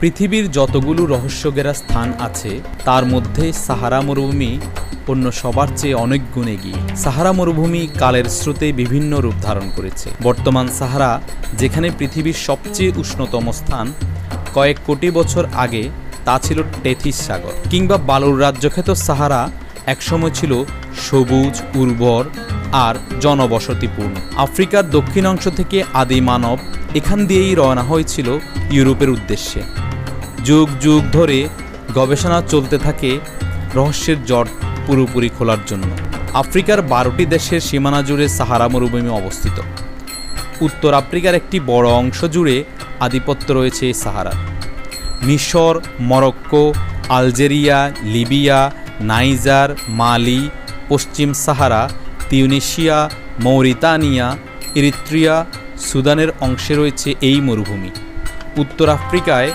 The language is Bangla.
পৃথিবীর যতগুলো রহস্যগেরা স্থান আছে, তার মধ্যে সাহারা মরুভূমি অন্য সবার চেয়ে অনেক গুণ এগিয়ে। সাহারা মরুভূমি কালের স্রোতে বিভিন্ন রূপ ধারণ করেছে। বর্তমান সাহারা, যেখানে পৃথিবীর সবচেয়ে উষ্ণতম স্থান, কয়েক কোটি বছর আগে তা ছিল টেথিস সাগর, কিংবা বালুর রাজ্যখ্যাত সাহারা একসময় ছিল সবুজ, উর্বর আর জনবসতিপূর্ণ। আফ্রিকার দক্ষিণ অংশ থেকে আদি মানব এখান দিয়েই রওনা হয়েছিল ইউরোপের উদ্দেশ্যে। যুগ যুগ ধরে গবেষণা চলতে থাকে রহস্যের জট পুরোপুরি খোলার জন্য। আফ্রিকার বারোটি দেশের সীমানা জুড়ে সাহারা মরুভূমি অবস্থিত। উত্তর আফ্রিকার একটি বড় অংশ জুড়ে আধিপত্য রয়েছে এই সাহারার। মিশর, Morocco, Algeria, Libya, Niger, Mali, পশ্চিম সাহারা, তিউনিশিয়া, মৌরিতানিয়া, ইরিত্রিয়া, সুদানের অংশে রয়েছে এই মরুভূমি। উত্তর আফ্রিকায়